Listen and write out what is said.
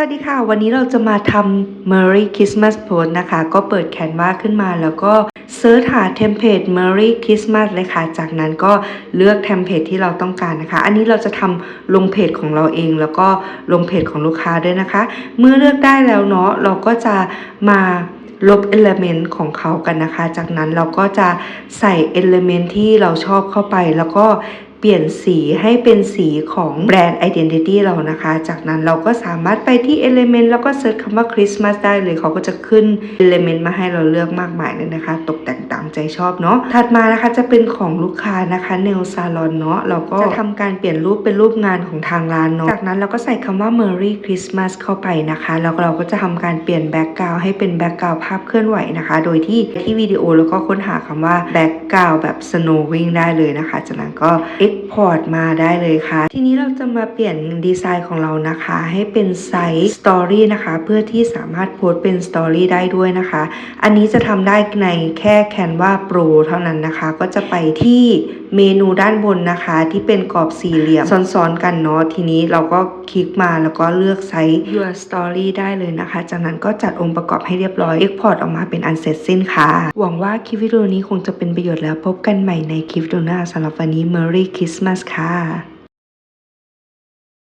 สวัสดีค่ะ วันนี้เราจะมาทำ Merry Christmas Post นะคะ ก็เปิดแคนวาขึ้นมาแล้วก็เซิร์ชหาเทมเพลต Merry Christmas เลยค่ะ จากนั้นก็เลือกเทมเพลตที่เราต้องการนะคะ อันนี้เราจะทำลงเพจของเราเอง แล้วก็ลงเพจของลูกค้าด้วยนะคะ เมื่อเลือกได้แล้วเนาะเราก็จะมาลบ Element ของเขากันนะคะ จากนั้นเราก็จะใส่ Element ที่เราชอบเข้าไป แล้วก็ เปลี่ยนสีให้เป็นสีของแบรนด์ Identity เรานะคะ จากนั้นเราก็สามารถไปที่ Element แล้วก็เซิร์ชคำว่า Christmas ได้เลยเขาก็จะขึ้น Element มาให้เราเลือกมากมายเลยนะคะ ตกแต่งตามใจชอบเนาะถัดมานะคะจะเป็นของลูกค้านะคะ Nail Salon เนาะเราก็จะทำการเปลี่ยนรูปเป็นรูปงานของทางร้านเนาะจากนั้นเราก็ใส่คำว่า Merry Christmas เข้าไปนะคะแล้วเราก็จะทำการเปลี่ยนแบ็กกราวให้เป็นแบ็กกราวภาพเคลื่อนไหวนะคะ โดยที่ที่วิดีโอแล้วก็ค้นหาคำว่าแบ็กกราวแบบ snowing ได้เลยนะคะ จากนั้นก็ Export มาได้เลยค่ะ ทีนี้เราจะมาเปลี่ยนดีไซน์ของเรานะคะ ให้เป็นไซส์ Story นะคะ เพื่อที่สามารถโพสเป็น Story ได้ด้วยนะคะ อันนี้จะทำได้ในแค่ Canva Pro เท่านั้นนะคะ ก็จะไปที่เมนูด้านบนนะคะ ที่เป็นกรอบสี่เหลี่ยมซ้อนๆกันเนาะทีนี้เราก็คลิกมาแล้วก็เลือกไซส์ Your Story ได้เลยนะคะ จากนั้นก็จัดองค์ประกอบให้เรียบร้อย Export ออกมาเป็นอันเสร็จสิ้นค่ะ หวังว่าคลิปวิดีโอนี้คงจะเป็นประโยชน์แล้วพบกันใหม่ในคลิปวิดีโอหน้าสำหรับวันนี้ Merry คริสต์มาสค่ะ